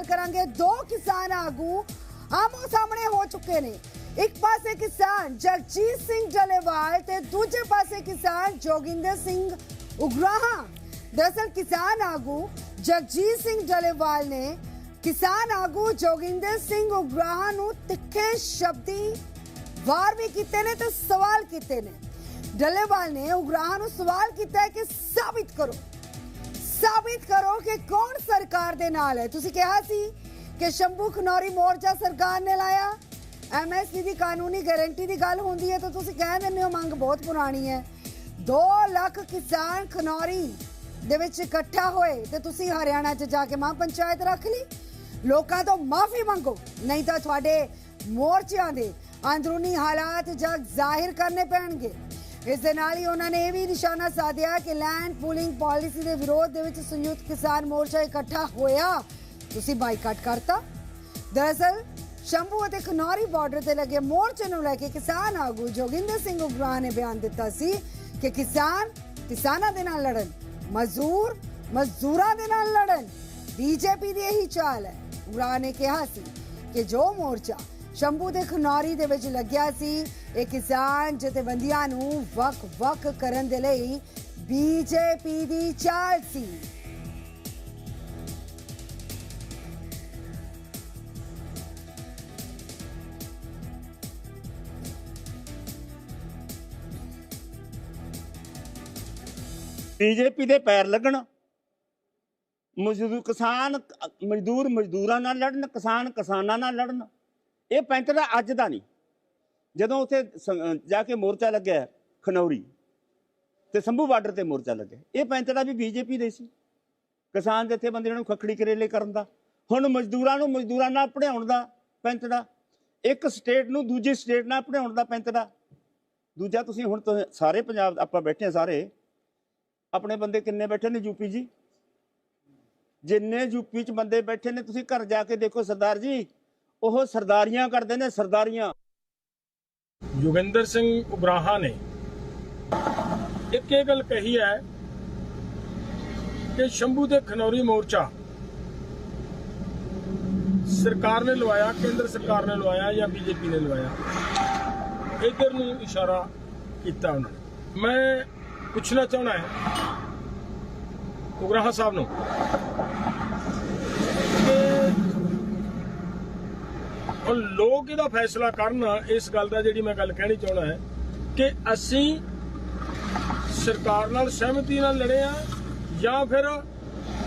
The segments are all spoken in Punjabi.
ਗੱਲ ਕਰਾਂਗੇ, ਦੋ ਕਿਸਾਨ ਆਗੂ ਆਮੋ ਸਾਹਮਣੇ ਹੋ ਚੁੱਕੇ ਨੇ। ਇੱਕ ਪਾਸੇ ਕਿਸਾਨ ਜਗਜੀਤ ਸਿੰਘ ਜਲੇਵਾਲ ਤੇ ਦੂਜੇ ਪਾਸੇ ਕਿਸਾਨ ਜੋਗਿੰਦਰ ਸਿੰਘ ਉਗਰਾਹਾ। ਦਰਅਸਲ ਕਿਸਾਨ ਆਗੂ ਜਗਜੀਤ ਸਿੰਘ ਜਲੇਵਾਲ ਨੇ ਕਿਸਾਨ ਆਗੂ ਜੋਗਿੰਦਰ ਸਿੰਘ ਉਗਰਾਹਾ ਨੂੰ ਤਿੱਖੇ ਸ਼ਬਦੀ ਵਾਰ ਵੀ ਕੀਤੇ ਨੇ ਤੇ ਸਵਾਲ ਕੀਤੇ ਨੇ। ਡੱਲੇਵਾਲ ਨੇ ਉਗਰਾਹਾਂ ਨੂੰ ਸਵਾਲ ਕੀਤਾ ਹੈ ਕਿ ਸਾਬਿਤ ਕਰੋ। ਸਾਬਿਤ ਕਰੋ ਕਿ ਕੌਣ ਸਰਕਾਰ ਦੇ ਨਾਲ ਹੈ? ਤੁਸੀਂ ਕਿਹਾ ਸੀ ਕਿ ਸ਼ੰਭੂ ਖਨੌਰੀ ਮੋਰਚਾ ਸਰਕਾਰ ਨੇ ਲਾਇਆ। ਐਮਐਸਪੀ ਦੀ ਕਾਨੂੰਨੀ ਗਾਰੰਟੀ ਦੀ ਗੱਲ ਹੁੰਦੀ ਹੈ, ਤਾਂ ਤੁਸੀਂ ਕਹਿ ਦਿੰਦੇ ਹੋ ਮੰਗ ਬਹੁਤ ਪੁਰਾਣੀ ਹੈ। 2 ਲੱਖ ਕਿਸਾਨ ਖਨੌਰੀ ਦੇ ਵਿੱਚ ਇਕੱਠਾ ਹੋਏ ਤੇ ਤੁਸੀਂ ਹਰਿਆਣਾ 'ਚ ਜਾ ਕੇ ਮਾਂ ਪੰਚਾਇਤ ਰੱਖ ਲਈ। ਲੋਕਾਂ ਤੋਂ ਮਾਫੀ ਮੰਗੋ, ਨਹੀਂ ਤਾਂ ਤੁਹਾਡੇ ਮੋਰਚਿਆਂ ਦੇ ਅੰਦਰੂਨੀ ਹਾਲਾਤ ਜਗ ਜ਼ਾਹਿਰ ਕਰਨੇ ਪੈਣਗੇ। ਇਸ ਦੇ ਨਾਲ ਹੀ ਉਹਨਾਂ ਨੇ ਇਹ ਵੀ ਨਿਸ਼ਾਨਾ ਸਾਧਿਆ ਕਿ ਲੈਂਡ ਪੂਲਿੰਗ ਪਾਲਿਸੀ ਦੇ ਵਿਰੋਧ ਦੇ ਵਿੱਚ ਸੰਯੁਕਤ ਕਿਸਾਨ ਮੋਰਚਾ ਇਕੱਠਾ ਹੋਇਆ। ਤੁਸੀਂ ਬਾਈਕਾਟ ਕਰਤਾ। ਦਰਅਸਲ, ਸ਼ੰਭੂ ਅਤੇ ਖਨੌਰੀ ਬਾਰਡਰ ਤੇ ਲੱਗੇ ਮੋਰਚੇ ਨੂੰ ਲੈ ਕੇ ਕਿਸਾਨ ਆਗੂ ਜੋਗਿੰਦਰ ਸਿੰਘ ਉਗਰਾ ਨੇ ਬਿਆਨ ਦਿੱਤਾ ਸੀ ਕਿ ਕਿਸਾਨ ਕਿਸਾਨਾਂ ਦੇ ਨਾਲ ਲੜਨ, ਮਜ਼ਦੂਰ ਮਜ਼ਦੂਰਾਂ ਦੇ ਨਾਲ ਲੜਨ, ਬੀਜੇਪੀ ਦੀ ਇਹੀ ਚਾਲ ਹੈ। ਉਗਰਾ ਨੇ ਕਿਹਾ ਸੀ ਕਿ ਜੋ ਮੋਰਚਾ ਸ਼ੰਭੂ ਦੇ ਖਨੌਰੀ ਦੇ ਵਿੱਚ ਲੱਗਿਆ ਸੀ ਇਹ ਕਿਸਾਨ ਜਥੇਬੰਦੀਆਂ ਨੂੰ ਵਕ-ਵਕ ਕਰਨ ਦੇ ਲਈ ਬੀਜੇਪੀ ਦੀ ਚਾਲ ਸੀ। ਬੀਜੇਪੀ ਦੇ ਪੈਰ ਲੱਗਣ ਮਜ਼ਦੂਰ ਕਿਸਾਨ ਮਜ਼ਦੂਰ ਮਜ਼ਦੂਰਾਂ ਨਾਲ ਲੜਨ ਕਿਸਾਨ ਕਿਸਾਨਾਂ ਨਾਲ ਲੜਨ। ਇਹ ਪੈਂਟ ਦਾ ਅੱਜ ਦਾ ਨਹੀਂ। ਜਦੋਂ ਉੱਥੇ ਜਾ ਕੇ ਮੋਰਚਾ ਲੱਗਿਆ ਖਨੌਰੀ, ਤੇ ਸੰਭੂ ਬਾਰਡਰ ਤੇ ਮੋਰਚਾ ਲੱਗਿਆ ਇਹ ਪੈਂਟ ਦਾ ਵੀ ਬੀਜੇਪੀ ਦੇ ਸੀ। ਕਿਸਾਨ ਜਥੇਬੰਦੀਆਂ ਨੂੰ ਖੱਖੜੀ ਕਰੇਲੇ ਕਰਨ ਦਾ, ਹੁਣ ਮਜ਼ਦੂਰਾਂ ਨੂੰ ਮਜ਼ਦੂਰਾਂ ਨਾਲ ਪੜਾਉਣ ਦਾ ਪੈਂਟ ਦਾ, ਇੱਕ ਸਟੇਟ ਨੂੰ ਦੂਜੀ ਸਟੇਟ ਨਾਲ ਪੜਾਉਣ ਦਾ ਪੈਂਟ ਦਾ। ਦੂਜਾ ਤੁਸੀਂ ਹੁਣ ਸਾਰੇ ਪੰਜਾਬ, ਆਪਾਂ ਬੈਠੇ ਹਾਂ ਸਾਰੇ, ਆਪਣੇ ਬੰਦੇ ਕਿੰਨੇ ਬੈਠੇ ਨੇ ਯੂਪੀ ਜੀ? ਜਿੰਨੇ ਯੂਪੀ ਚ ਬੰਦੇ ਬੈਠੇ ਨੇ, ਤੁਸੀਂ ਘਰ ਜਾ ਕੇ ਦੇਖੋ ਸਰਦਾਰ ਜੀ ਉਹ ਸਰਦਾਰੀਆਂ ਕਰਦੇ ਨੇ, ਸਰਦਾਰੀਆਂ। ਯੋਗਿੰਦਰ ਸਿੰਘ ਉਗਰਾਹਾ ਨੇ ਇੱਕ ਇਹ ਗੱਲ ਕਹੀ ਹੈ ਕਿ ਸ਼ੰਭੂ ਦੇ ਖਨੌਰੀ ਮੋਰਚਾ ਸਰਕਾਰ ਨੇ ਲਵਾਇਆ, ਕੇਂਦਰ ਸਰਕਾਰ ਨੇ ਲਵਾਇਆ ਜਾਂ ਬੀਜੇਪੀ ਨੇ ਲਵਾਇਆ? ਇਧਰ ਨੂੰ ਇਸ਼ਾਰਾ ਕੀਤਾ ਉਹਨਾਂ ਨੇ। ਮੈਂ ਪੁੱਛਣਾ ਚਾਹਣਾ ਹੈ ਉਗਰਾਹਾ ਸਾਹਿਬ ਨੂੰ ਕਿ ਹੁਣ ਲੋਕ ਇਹਦਾ ਫੈਸਲਾ ਕਰਨ ਇਸ ਗੱਲ ਦਾ ਜਿਹੜੀ ਮੈਂ ਗੱਲ ਕਹਿਣੀ ਚਾਹਣਾ ਹੈ ਕਿ ਅਸੀਂ ਸਰਕਾਰ ਨਾਲ ਸਹਿਮਤੀ ਨਾਲ ਲੜੇ ਆ ਜਾਂ ਫਿਰ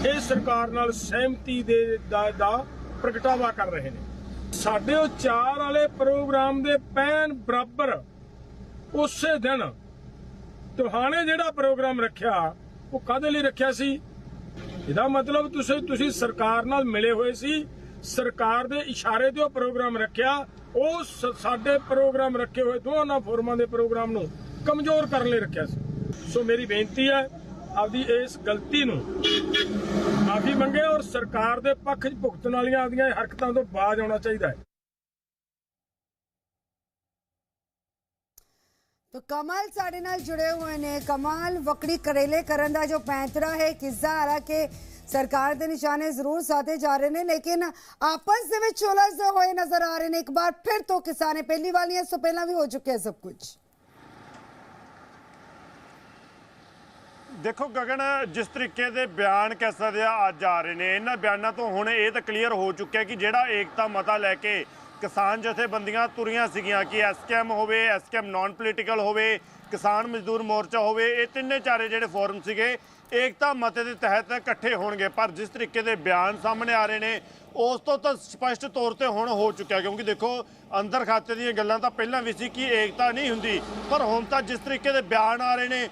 ਇਹ ਸਰਕਾਰ ਨਾਲ ਸਹਿਮਤੀ ਦੇ ਦਾ, ਪ੍ਰਗਟਾਵਾ ਕਰ ਰਹੇ ਨੇ। ਸਾਡੇ ਉਹ ਚਾਰ ਵਾਲੇ ਪ੍ਰੋਗਰਾਮ ਦੇ ਪੈਨ ਬਰਾਬਰ ਉਸੇ ਦਿਨ ਤੁਹਾਨੇ ਜਿਹੜਾ ਪ੍ਰੋਗਰਾਮ ਰੱਖਿਆ ਉਹ ਕਾਦੇ ਲਈ ਰੱਖਿਆ ਸੀ? ਇਹਦਾ ਮਤਲਬ ਤੁਸੀਂ ਤੁਸੀਂ ਸਰਕਾਰ ਨਾਲ ਮਿਲੇ ਹੋਏ ਸੀ ਸਰਕਾਰ ਦੇ ਇਸ਼ਾਰੇ ਤੇ ਉਹ ਪ੍ਰੋਗਰਾਮ ਰੱਖਿਆ, ਉਹ ਸਾਡੇ ਪ੍ਰੋਗਰਾਮ ਰੱਖੇ ਹੋਏ ਦੋਨਾਂ ਫੋਰਮਾਂ ਦੇ ਪ੍ਰੋਗਰਾਮ ਨੂੰ ਕਮਜ਼ੋਰ ਕਰਨ ਲਈ ਰੱਖਿਆ ਸੀ। ਸੋ ਮੇਰੀ ਬੇਨਤੀ ਹੈ, ਆਪਦੀ ਇਸ ਗਲਤੀ ਨੂੰ ਮਾਫੀ ਮੰਗੇ ਔਰ ਸਰਕਾਰ ਦੇ ਪੱਖ 'ਚ ਭੁਗਤਣ ਵਾਲੀਆਂ ਆਪਦੀਆਂ ਹਰਕਤਾਂ ਤੋਂ ਬਾਜ਼ ਆਉਣਾ ਚਾਹੀਦਾ ਹੈ। ਤੋ ਕਮਲ ਸਾਡੇ ਨਾਲ ਜੁੜੇ ਹੋਏ ਨੇ। ਕਮਲ ਵਕੜੀ ਕਰੇਲੇ ਕਰਨ ਦਾ ਜੋ ਪੈਂਤਰਾ ਹੈ ਕਿਸਦਾ ਆ ਕਿ ਸਰਕਾਰ ਦੇ ਨਿਸ਼ਾਨੇ ਜ਼ਰੂਰ ਸਾਧੇ ਜਾ ਰਹੇ ਨੇ, ਲੇਕਿਨ ਆਪਸ ਦੇ ਵਿੱਚ ਉਲਝਦੇ ਹੋਏ ਨਜ਼ਰ ਆ ਰਹੇ ਨੇ। ਇੱਕ ਵਾਰ ਫਿਰ ਤੋਂ ਕਿਸਾਨੇ ਪਹਿਲੀ ਵਾਲੀ ਇਸ ਤੋਂ ਪਹਿਲਾਂ ਵੀ ਹੋ ਚੁੱਕਿਆ ਸਭ ਕੁਝ। ਦੇਖੋ ਗਗਨ, ਜਿਸ ਤਰੀਕੇ ਦੇ ਬਿਆਨ ਕਹਿ ਸਕਦੇ ਆ ਅੱਜ ਆ ਰਹੇ ਨੇ, ਇਹਨਾਂ ਬਿਆਨਾਂ ਤੋਂ ਹੁਣ ਇਹ ਤਾਂ ਕਲੀਅਰ ਹੋ ਚੁੱਕਿਆ ਕਿ ਜਿਹੜਾ ਏਕਤਾ ਮਤਾ ਲੈ ਕੇ ਕਿਸਾਨ ਜਥੇਬੰਦੀਆਂ ਤੁਰੀਆਂ ਸੀਗੀਆਂ, ਕਿ ਐਸਕੇਐਮ ਹੋਵੇ ਐਸਕੇਐਮ ਨਾਨ ਪੋਲੀਟੀਕਲ ਹੋਵੇ, ਕਿਸਾਨ ਮਜ਼ਦੂਰ ਮੋਰਚਾ ਹੋਵੇ, ਇਹ ਤਿੰਨੇ ਚਾਰੇ ਜਿਹੜੇ ਫੋਰਮ ਸੀਗੇ ਏਕਤਾ ਮਤੇ ਦੇ ਤਹਿਤ ਇਕੱਠੇ ਹੋਣਗੇ ਪਰ ਜਿਸ ਤਰੀਕੇ ਦੇ ਬਿਆਨ ਸਾਹਮਣੇ ਆ ਰਹੇ ਨੇ ਉਸ ਤੋਂ ਤਾਂ ਸਪਸ਼ਟ ਤੌਰ ਤੇ ਹੁਣ ਹੋ ਚੁੱਕਿਆ ਕਿਉਂਕਿ ਦੇਖੋ ਅੰਦਰ ਖਾਤੇ ਦੀਆਂ ਗੱਲਾਂ ਤਾਂ ਪਹਿਲਾਂ ਵੀ ਸੀ ਕਿ ਏਕਤਾ ਨਹੀਂ ਹੁੰਦੀ ਪਰ ਹੁਣ ਤਾਂ ਜਿਸ ਤਰੀਕੇ ਦੇ ਬਿਆਨ ਆ ਰਹੇ ਨੇ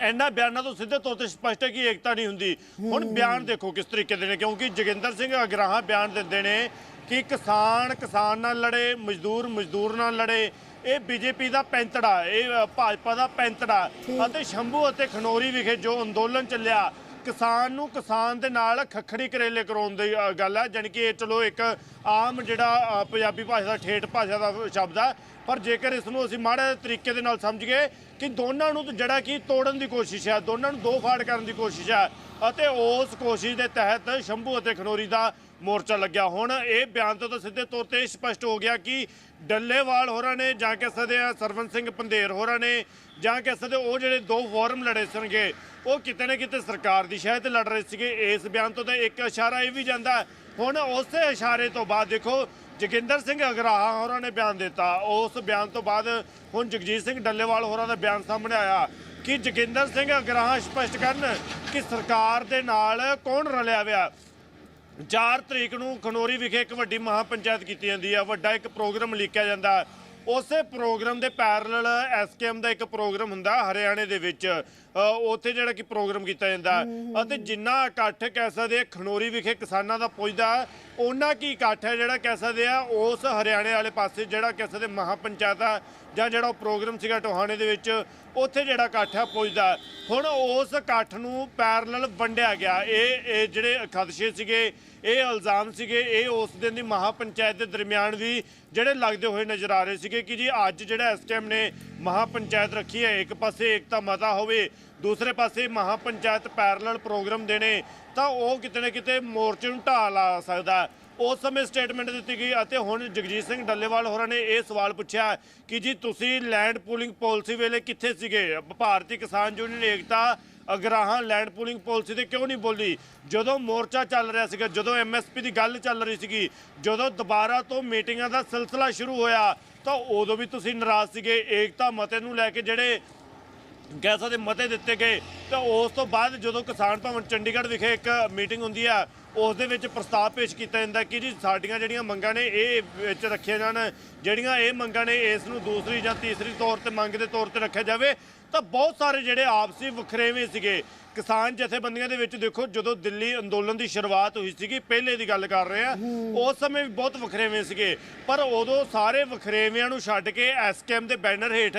ਇਹਨਾਂ ਬਿਆਨਾਂ ਤੋਂ ਸਿੱਧੇ ਤੌਰ ਤੇ ਸਪਸ਼ਟ ਹੈ ਕਿ ਏਕਤਾ ਨਹੀਂ ਹੁੰਦੀ। ਹੁਣ ਬਿਆਨ ਦੇਖੋ ਕਿਸ ਤਰੀਕੇ ਦੇ ਨੇ ਕਿਉਂਕਿ ਜੋਗਿੰਦਰ ਸਿੰਘ ਅਗਰਾਹਾਂ ਬਿਆਨ ਦਿੰਦੇ ਨੇ ਕਿ ਕਿਸਾਨ ਕਿਸਾਨ ਨਾਲ ਲੜੇ ਮਜ਼ਦੂਰ ਮਜ਼ਦੂਰ ਨਾਲ ਲੜੇ ਇਹ ਬੀਜੇਪੀ ਦਾ ਪੈਂਤੜਾ ਇਹ ਭਾਜਪਾ ਦਾ ਪੈਂਤੜਾ ਅਤੇ ਸ਼ੰਭੂ ਅਤੇ ਖਨੌਰੀ ਵਿਖੇ ਜੋ ਅੰਦੋਲਨ ਚੱਲਿਆ ਕਿਸਾਨ ਨੂੰ ਕਿਸਾਨ ਦੇ ਨਾਲ ਖੱਖੜੀ ਕਰੇਲੇ ਕਰਾਉਣ ਦੀ ਗੱਲ ਹੈ ਜਾਣੀ ਕਿ ਇਹ ਚਲੋ ਇੱਕ ਆਮ ਜਿਹੜਾ ਪੰਜਾਬੀ ਭਾਸ਼ਾ ਦਾ ਠੇਠ ਭਾਸ਼ਾ ਦਾ ਸ਼ਬਦ ਹੈ ਪਰ ਜੇਕਰ ਇਸ ਨੂੰ ਅਸੀਂ ਮਾੜੇ ਤਰੀਕੇ ਦੇ ਨਾਲ ਸਮਝ ਗਏ ਕਿ ਦੋਨਾਂ ਨੂੰ ਜਿਹੜਾ ਕਿ ਤੋੜਨ ਦੀ ਕੋਸ਼ਿਸ਼ ਹੈ ਦੋਨਾਂ ਨੂੰ ਦੋ ਫਾੜ ਕਰਨ ਦੀ ਕੋਸ਼ਿਸ਼ ਹੈ ਅਤੇ ਉਸ ਕੋਸ਼ਿਸ਼ ਦੇ ਤਹਿਤ ਸ਼ੰਭੂ ਅਤੇ ਖਨੌਰੀ ਦਾ ਮੋਰਚਾ ਲੱਗਿਆ। ਹੁਣ ਇਹ ਬਿਆਨ ਤੋਂ ਤਾਂ ਸਿੱਧੇ ਤੌਰ ਤੇ ਇਹ ਸਪਸ਼ਟ ਹੋ ਗਿਆ ਕਿ ਡੱਲੇਵਾਲ ਹੋਰਾਂ ਨੇ, ਜਾਂ ਕਹਿ ਸਕਦੇ ਆ ਸਰਵਨ ਸਿੰਘ ਪੰਧੇਰ ਹੋਰਾਂ ਨੇ, ਜਾਂ ਕਹਿ ਸਕਦੇ ਉਹ ਜਿਹੜੇ ਦੋ ਫੋਰਮ ਲੜੇ ਸਨਗੇ ਉਹ ਕਿਤੇ ਨਾ ਕਿਤੇ ਸਰਕਾਰ ਦੀ ਸ਼ਾਇਦ ਲੜ ਰਹੇ ਸੀਗੇ। ਇਸ ਬਿਆਨ ਤੋਂ ਤਾਂ ਇੱਕ ਇਸ਼ਾਰਾ ਇਹ ਵੀ ਜਾਂਦਾ, ਹੁਣ ਉਸੇ ਇਸ਼ਾਰੇ ਤੋਂ ਬਾਅਦ ਦੇਖੋ, ਜੋਗਿੰਦਰ ਸਿੰਘ ਅਗਰਾਹਾ ਹੋਰਾਂ ਨੇ ਬਿਆਨ ਦਿੱਤਾ। ਉਸ ਬਿਆਨ ਤੋਂ ਬਾਅਦ ਹੁਣ ਜਗਜੀਤ ਸਿੰਘ ਡੱਲੇਵਾਲ ਹੋਰਾਂ ਦਾ ਬਿਆਨ ਸਾਹਮਣੇ ਆਇਆ ਕਿ ਜੋਗਿੰਦਰ ਸਿੰਘ ਅਗਰਾਹਾ ਸਪਸ਼ਟ ਕਰਨ ਕਿ ਸਰਕਾਰ ਦੇ ਨਾਲ ਕੌਣ ਰਲਿਆ ਹੋਇਆ। 4 ਤਰੀਕ ਨੂੰ ਖਨੋਰੀ ਵਿਖੇ ਇੱਕ ਵੱਡੀ ਮਹਾ ਪੰਚਾਇਤ ਕੀਤੀ ਜਾਂਦੀ ਹੈ ਵੱਡਾ ਇੱਕ ਪ੍ਰੋਗਰਾਮ ਲਿਖਿਆ ਜਾਂਦਾ। ਉਸੇ ਪ੍ਰੋਗਰਾਮ ਦੇ ਪੈਰਲਲ ਐਸਕੇਐਮ ਦਾ ਇੱਕ ਪ੍ਰੋਗਰਾਮ ਹੁੰਦਾ ਹਰਿਆਣੇ ਦੇ ਵਿੱਚ ਉੱਥੇ ਜਿਹੜਾ ਕਿ ਪ੍ਰੋਗਰਾਮ ਕੀਤਾ ਜਾਂਦਾ। ਅਤੇ ਜਿੰਨਾ ਇਕੱਠ ਕਹਿ ਸਕਦੇ ਖਨੋਰੀ ਵਿਖੇ ਕਿਸਾਨਾਂ ਦਾ ਪੁੱਜਦਾ ਉਹਨਾਂ ਕੀ ਇਕੱਠ ਹੈ ਜਿਹੜਾ ਕਹਿ ਸਕਦੇ ਆ, ਉਸ ਹਰਿਆਣੇ ਵਾਲੇ ਪਾਸੇ ਜਿਹੜਾ ਕਹਿ ਸਕਦੇ ਮਹਾ ਪੰਚਾਇਤ ਆ, ਜਾਂ ਜਿਹੜਾ ਉਹ ਪ੍ਰੋਗਰਾਮ ਸੀਗਾ ਟੋਹਾਣੇ ਦੇ ਵਿੱਚ, ਉੱਥੇ ਜਿਹੜਾ ਇਕੱਠ ਹੈ ਪੁੱਜਦਾ। ਹੁਣ ਉਸ ਇਕੱਠ ਨੂੰ ਪੈਰਲਲ ਵੰਡਿਆ ਗਿਆ। ਇਹ ਇਹ ਜਿਹੜੇ ਖਦਸ਼ੇ ਸੀਗੇ, ਇਹ ਇਲਜ਼ਾਮ ਸੀਗੇ, ਇਹ ਉਸ ਦਿਨ ਦੀ ਮਹਾ ਪੰਚਾਇਤ ਦੇ ਦਰਮਿਆਨ ਵੀ ਜਿਹੜੇ ਲੱਗਦੇ ਹੋਏ ਨਜ਼ਰ ਆ ਰਹੇ ਸੀਗੇ ਕਿ ਜੀ ਅੱਜ ਜਿਹੜਾ ਐਸਕੇਐਮ ਨੇ ਮਹਾ ਪੰਚਾਇਤ ਰੱਖੀ ਹੈ। ਇੱਕ ਪਾਸੇ ਏਕਤਾ ਮਤਾ ਹੋਵੇ, ਦੂਸਰੇ ਪਾਸੇ ਮਹਾ ਪੰਚਾਇਤ ਪੈਰਲਲ ਪ੍ਰੋਗਰਾਮ ਦੇਣੇ, ਤਾਂ ਉਹ ਕਿਤੇ ਨਾ ਕਿਤੇ ਮੋਰਚੇ ਨੂੰ ਢਾਹ ਲਾ ਸਕਦਾ ਉਸ ਸਮੇਂ ਸਟੇਟਮੈਂਟ ਦਿੱਤੀ ਗਈ ਅਤੇ ਹੁਣ ਜਗਜੀਤ ਸਿੰਘ ਡੱਲੇਵਾਲ ਹੋਰਾਂ ਨੇ ਇਹ ਸਵਾਲ ਪੁੱਛਿਆ ਕਿ ਜੀ ਤੁਸੀਂ ਲੈਂਡ ਪੂਲਿੰਗ ਪਾਲਿਸੀ ਵੇਲੇ ਕਿੱਥੇ ਸੀਗੇ? Bharti Kisan union Ekta Ugrahan land pooling policy ਤੇ ਕਿਉਂ ਨਹੀਂ ਬੋਲੀ? ਜਦੋਂ ਮੋਰਚਾ ਚੱਲ ਰਿਹਾ ਸੀਗਾ, ਜਦੋਂ ਐਮਐਸਪੀ ਦੀ ਗੱਲ ਚੱਲ ਰਹੀ ਸੀਗੀ, ਜਦੋਂ ਦੁਬਾਰਾ ਤੋਂ ਮੀਟਿੰਗਾਂ ਦਾ ਸਿਲਸਿਲਾ ਸ਼ੁਰੂ ਹੋਇਆ, ਤਾਂ ਉਦੋਂ ਵੀ ਤੁਸੀਂ ਨਾਰਾਜ਼ ਸੀਗੇ। ਏਕਤਾ ਮਤੇ ਨੂੰ ਲੈ ਕੇ ਜਿਹੜੇ ਗੈਸਾਂ ਦੇ ਮਤੇ ਦਿੱਤੇ ਗਏ। ਤਾਂ ਉਸ ਤੋਂ ਬਾਅਦ ਜਦੋਂ ਕਿਸਾਨ ਭਵਨ ਚੰਡੀਗੜ੍ਹ ਵਿਖੇ ਇੱਕ ਮੀਟਿੰਗ ਹੁੰਦੀ ਆ, ਉਸ ਦੇ ਵਿੱਚ ਪ੍ਰਸਤਾਵ ਪੇਸ਼ ਕੀਤਾ ਜਾਂਦਾ ਕਿ ਜੀ ਸਾਡੀਆਂ ਜਿਹੜੀਆਂ ਮੰਗਾਂ ਨੇ, ਇਹ ਵਿੱਚ ਰੱਖੀਆਂ ਜਾਣ। ਜਿਹੜੀਆਂ ਇਹ ਮੰਗਾਂ ਨੇ, ਇਸ ਨੂੰ ਦੂਸਰੀ ਜਾਂ ਤੀਸਰੀ ਤੌਰ ਤੇ ਮੰਗ ਦੇ ਤੌਰ ਤੇ ਰੱਖਿਆ ਜਾਵੇ। ਤਾਂ ਬਹੁਤ ਸਾਰੇ ਜਿਹੜੇ ਆਪਸੀ ਵਖਰੇਵੇਂ ਸੀਗੇ ਕਿਸਾਨ ਜਥੇਬੰਦੀਆਂ ਦੇ ਵਿੱਚ ਦੇਖੋ ਜਦੋਂ ਦਿੱਲੀ ਅੰਦੋਲਨ ਦੀ ਸ਼ੁਰੂਆਤ ਹੋਈ ਸੀਗੀ ਪਹਿਲੇ ਦੀ ਗੱਲ ਕਰ ਰਹੇ ਆ ਉਸ ਸਮੇਂ ਵੀ ਬਹੁਤ ਵਖਰੇਵੇਂ ਸੀਗੇ। ਪਰ ਉਦੋਂ ਸਾਰੇ ਵਖਰੇਵਿਆਂ ਨੂੰ ਛੱਡ ਕੇ ਐਸਕੇਐਮ ਦੇ ਬੈਨਰ ਹੇਠ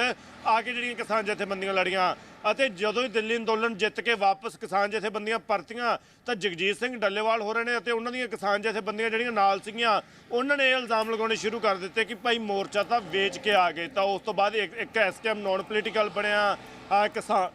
ਆ ਕੇ ਜਿਹੜੀਆਂ ਕਿਸਾਨ ਜਥੇਬੰਦੀਆਂ ਲੜੀਆਂ ਅਤੇ ਜਦੋਂ ਹੀ ਦਿੱਲੀ ਅੰਦੋਲਨ ਜਿੱਤ ਕੇ ਵਾਪਸ ਕਿਸਾਨ ਜਥੇਬੰਦੀਆਂ ਪਰਤੀਆਂ ਤਾਂ ਜਗਜੀਤ ਸਿੰਘ ਡੱਲੇਵਾਲ ਹੋ ਰਹੇ ਨੇ ਅਤੇ ਉਹਨਾਂ ਦੀਆਂ ਕਿਸਾਨ ਜਥੇਬੰਦੀਆਂ ਜਿਹੜੀਆਂ ਨਾਲ ਸੀਗੀਆਂ ਉਹਨਾਂ ਨੇ ਇਹ ਇਲਜ਼ਾਮ ਲਗਾਉਣੇ ਸ਼ੁਰੂ ਕਰ ਦਿੱਤੇ ਕਿ ਭਾਈ ਮੋਰਚਾ ਤਾਂ ਵੇਚ ਕੇ ਆ ਗਏ। ਤਾਂ ਉਸ ਤੋਂ ਬਾਅਦ ਇੱਕ ਐਸਕੇਐਮ ਨਾਨ ਪੋਲੀਟੀਕਲ ਬਣਿਆ ਆ ਕਿਸਾਨ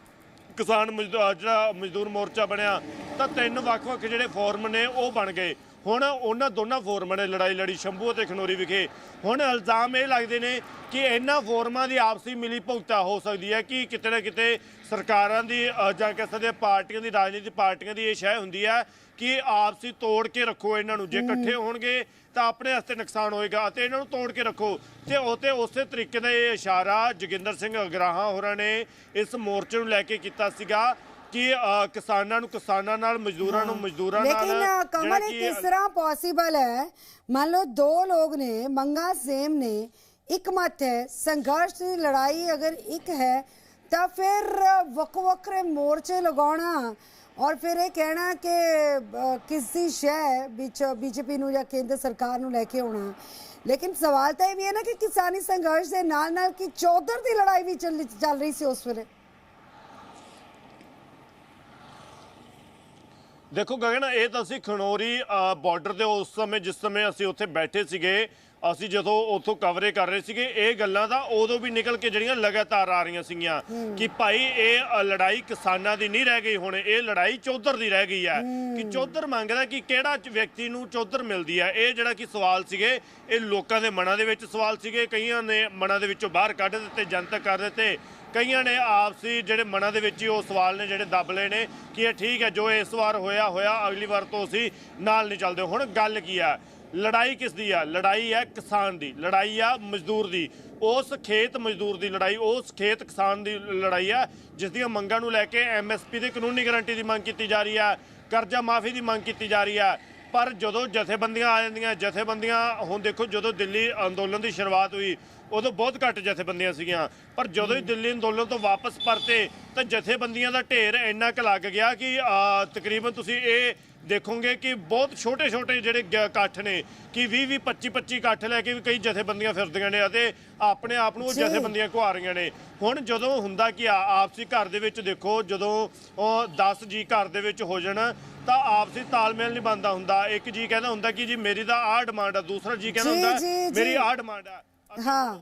ਕਿਸਾਨ ਮਜ਼ਦੂਰ ਜਿਹੜਾ ਮਜ਼ਦੂਰ ਮੋਰਚਾ ਬਣਿਆ, ਤਾਂ ਤਿੰਨ ਵੱਖ-ਵੱਖ ਜਿਹੜੇ ਫੋਰਮ ਨੇ, ਉਹ ਬਣ ਗਏ। ਹੁਣ ਉਹਨਾਂ ਦੋਨਾਂ ਫੋਰਮਾਂ ਨੇ ਲੜਾਈ ਲੜੀ ਸ਼ੰਭੂ ਅਤੇ ਖਨੋਰੀ ਵਿਖੇ। ਹੁਣ ਇਲਜ਼ਾਮ ਇਹ ਲੱਗਦੇ ਨੇ ਕਿ ਇਹਨਾਂ ਫੋਰਮਾਂ ਦੀ ਆਪਸੀ ਮਿਲੀ ਭੁਗਤਾ ਹੋ ਸਕਦੀ ਹੈ ਕਿ ਕਿਤੇ ਨਾ ਕਿਤੇ ਸਰਕਾਰਾਂ ਦੀ ਜਾਂ ਕਹਿ ਸਕਦੇ ਪਾਰਟੀਆਂ ਦੀ ਰਾਜਨੀਤੀ ਪਾਰਟੀਆਂ ਦੀ ਇਹ ਸ਼ੈ ਹੁੰਦੀ ਹੈ ਕਿ ਆਪਸੀ ਤੋੜ ਕੇ ਰੱਖੋ ਇਹਨਾਂ ਨੂੰ। ਜੇ ਇਕੱਠੇ ਹੋਣਗੇ ਤਾਂ ਆਪਣੇ ਵਾਸਤੇ ਨੁਕਸਾਨ ਹੋਏਗਾ ਅਤੇ ਇਹਨਾਂ ਨੂੰ ਤੋੜ ਕੇ ਰੱਖੋ। ਤੇ ਉਹ ਤੇ ਉਸੇ ਤਰੀਕੇ ਦਾ ਇਹ ਇਸ਼ਾਰਾ ਜੋਗਿੰਦਰ ਸਿੰਘ ਅਗਰਾਹਾਂ ਹੋਰਾਂ ਨੇ ਇਸ ਮੋਰਚੇ ਨੂੰ ਲੈ ਕੇ ਕੀਤਾ ਸੀਗਾ। ਕਿ ਕਿਸਾਨਾਂ ਨੂੰ ਕਿਸਾਨਾਂ ਨਾਲ ਮਜ਼ਦੂਰਾਂ ਨੂੰ ਮਜ਼ਦੂਰਾਂ ਨਾਲ ਲੇਕਿਨ ਕਮਲ ਇਹ ਕਿਸ ਤਰ੍ਹਾਂ ਪੋਸੀਬਲ ਹੈ? ਮੰਨ ਲਓ ਦੋ ਲੋਕ ਨੇ ਮੰਗਾ ਸੇਮ ਨੇ ਇੱਕ ਮਤ ਹੈ ਸੰਘਰਸ਼ ਦੀ ਲੜਾਈ ਅਗਰ ਇੱਕ ਹੈ ਤਾਂ ਫਿਰ ਵੱਖ ਵੱਖਰੇ ਮੋਰਚੇ ਲਗਾਉਣਾ ਔਰ ਫਿਰ ਇਹ ਕਹਿਣਾ ਕਿ ਕਿਸੇ ਸ਼ੈ ਵਿੱਚ ਬੀਜੇਪੀ ਨੂੰ ਜਾਂ ਕੇਂਦਰ ਸਰਕਾਰ ਨੂੰ ਲੈ ਕੇ ਆਉਣਾ। ਲੇਕਿਨ ਸਵਾਲ ਤਾਂ ਇਹ ਵੀ ਹੈ ਨਾ ਕਿ ਕਿਸਾਨੀ ਸੰਘਰਸ਼ ਦੇ ਨਾਲ ਨਾਲ ਕਿ ਚੌਧਰ ਦੀ ਲੜਾਈ ਵੀ ਚੱਲ ਚੱਲ ਰਹੀ ਸੀ ਉਸ ਵੇਲੇ? ਦੇਖੋ ਗਗਨ ਇਹ ਤਾਂ ਅਸੀਂ ਖਣੋਰੀ ਬਾਰਡਰ ਦੇ ਉਸ ਸਮੇਂ ਜਿਸ ਸਮੇਂ ਅਸੀਂ ਉੱਥੇ ਬੈਠੇ ਸੀਗੇ ਅਸੀਂ ਜਦੋਂ ਉੱਥੋਂ ਕਵਰੇ ਕਰ ਰਹੇ ਸੀਗੇ ਇਹ ਗੱਲਾਂ ਤਾਂ ਉਦੋਂ ਵੀ ਨਿਕਲ ਕੇ ਜਿਹੜੀਆਂ ਲਗਾਤਾਰ ਆ ਰਹੀਆਂ ਸੀਗੀਆਂ ਕਿ ਭਾਈ ਇਹ ਲੜਾਈ ਕਿਸਾਨਾਂ ਦੀ ਨਹੀਂ ਰਹਿ ਗਈ ਹੁਣ ਇਹ ਲੜਾਈ ਚੌਧਰ ਦੀ ਰਹਿ ਗਈ ਹੈ। ਕਿ ਚੌਧਰ ਮੰਗਦਾ ਕਿ ਕਿਹੜਾ ਵਿਅਕਤੀ ਨੂੰ ਚੌਧਰ ਮਿਲਦੀ ਹੈ? ਇਹ ਜਿਹੜਾ ਕਿ ਸਵਾਲ ਸੀਗੇ ਇਹ ਲੋਕਾਂ ਦੇ ਮਨਾਂ ਦੇ ਵਿੱਚ ਸਵਾਲ ਸੀਗੇ ਕਈਆਂ ਨੇ ਮਨਾਂ ਦੇ ਵਿੱਚੋਂ ਬਾਹਰ ਕੱਢ ਦਿੱਤੇ ਜਨਤਕ ਕਰ ਦਿੱਤੇ। ਕਈਆਂ ਨੇ ਆਪਸੀ ਜਿਹੜੇ ਮਨਾਂ ਦੇ ਵਿੱਚ ਹੀ ਉਹ ਸਵਾਲ ਨੇ, ਜਿਹੜੇ ਦੱਬ ਲਏ ਨੇ ਕਿ ਇਹ ਠੀਕ ਹੈ, ਜੋ ਇਸ ਵਾਰ ਹੋਇਆ ਹੋਇਆ, ਅਗਲੀ ਵਾਰ ਤੋਂ ਅਸੀਂ ਨਾਲ ਨਹੀਂ ਚੱਲਦੇ। ਹੁਣ ਗੱਲ ਕੀ ਆ ਲੜਾਈ ਕਿਸ ਦੀ ਆ ਲੜਾਈ ਹੈ ਕਿਸਾਨ ਦੀ। ਲੜਾਈ ਆ ਮਜ਼ਦੂਰ ਦੀ। ਉਸ ਖੇਤ ਮਜ਼ਦੂਰ ਦੀ ਲੜਾਈ, ਉਸ ਖੇਤ ਕਿਸਾਨ ਦੀ ਲੜਾਈ ਆ ਜਿਸ ਦੀਆਂ ਮੰਗਾਂ ਨੂੰ ਲੈ ਕੇ ਐਮਐਸਪੀ ਦੇ ਕਾਨੂੰਨੀ ਗਾਰੰਟੀ ਦੀ ਮੰਗ ਕੀਤੀ ਜਾ ਰਹੀ ਆ ਕਰਜ਼ਾ ਮਾਫੀ ਦੀ ਮੰਗ ਕੀਤੀ ਜਾ ਰਹੀ ਆ ਪਰ ਜਦੋਂ ਜਥੇਬੰਦੀਆਂ ਆ ਜਾਂਦੀਆਂ, ਜਥੇਬੰਦੀਆਂ, ਹੁਣ ਦੇਖੋ ਜਦੋਂ ਦਿੱਲੀ ਅੰਦੋਲਨ ਦੀ ਸ਼ੁਰੂਆਤ ਹੋਈ ਉਦੋਂ ਬਹੁਤ ਘੱਟ ਜਥੇਬੰਦੀਆਂ ਸੀਗੀਆਂ ਪਰ ਜਦੋਂ ਹੀ ਦਿੱਲੀ ਅੰਦੋਲਨ ਤੋਂ ਵਾਪਸ ਪਰਤੇ ਤਾਂ ਜਥੇਬੰਦੀਆਂ ਦਾ ਢੇਰ ਇੰਨਾ ਕੁ ਲੱਗ ਗਿਆ ਕਿ ਤਕਰੀਬਨ ਤੁਸੀਂ ਇਹ ਦੇਖੋਗੇ ਕਿ ਬਹੁਤ ਛੋਟੇ ਛੋਟੇ ਜਿਹੜੇ ਇਕੱਠ ਨੇ ਕਿ 20 20 25 25 ਇਕੱਠ ਲੈ ਕੇ ਵੀ ਕਈ ਜਥੇਬੰਦੀਆਂ ਫਿਰਦੀਆਂ ਨੇ ਅਤੇ ਆਪਣੇ ਆਪ ਨੂੰ ਉਹ। ਜਥੇਬੰਦੀਆਂ ਘੁਆ ਰਹੀਆਂ ਨੇ ਹੁਣ ਜਦੋਂ ਹੁੰਦਾ ਕਿ ਆ- ਆਪਸੀ ਘਰ ਦੇ ਵਿੱਚ ਦੇਖੋ ਜਦੋਂ ਉਹ 10 ਜੀ ਘਰ ਦੇ ਵਿੱਚ ਹੋ ਜਾਣ ਤਾਂ ਆਪਸੀ ਤਾਲਮੇਲ ਨਹੀਂ ਬਣਦਾ ਹੁੰਦਾ ਇੱਕ ਜੀ ਕਹਿੰਦਾ ਹੁੰਦਾ ਕਿ ਜੀ ਮੇਰੀ ਤਾਂ ਆਹ ਡਿਮਾਂਡ ਆ ਦੂਸਰਾ ਜੀ ਕਹਿੰਦਾ ਹੁੰਦਾ। ਮੇਰੀ ਆਹ ਡਿਮਾਂਡ ਆ ਅਤੇ ਹਾਂ।